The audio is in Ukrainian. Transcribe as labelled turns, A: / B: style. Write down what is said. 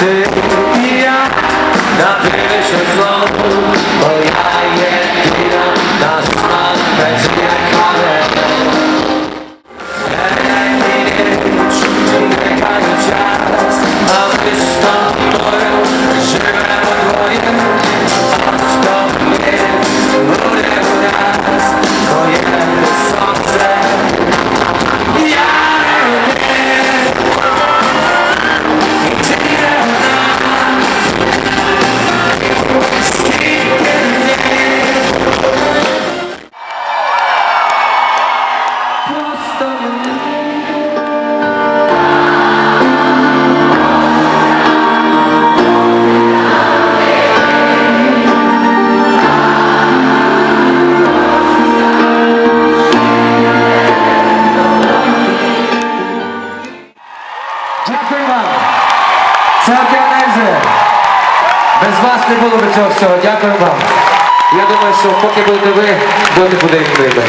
A: Take me out, not finished alone. Дякую вам. Це Органайзер. Без вас не було б цього всього. Дякую вам. Я думаю, що поки будете ви, будете буде і ми.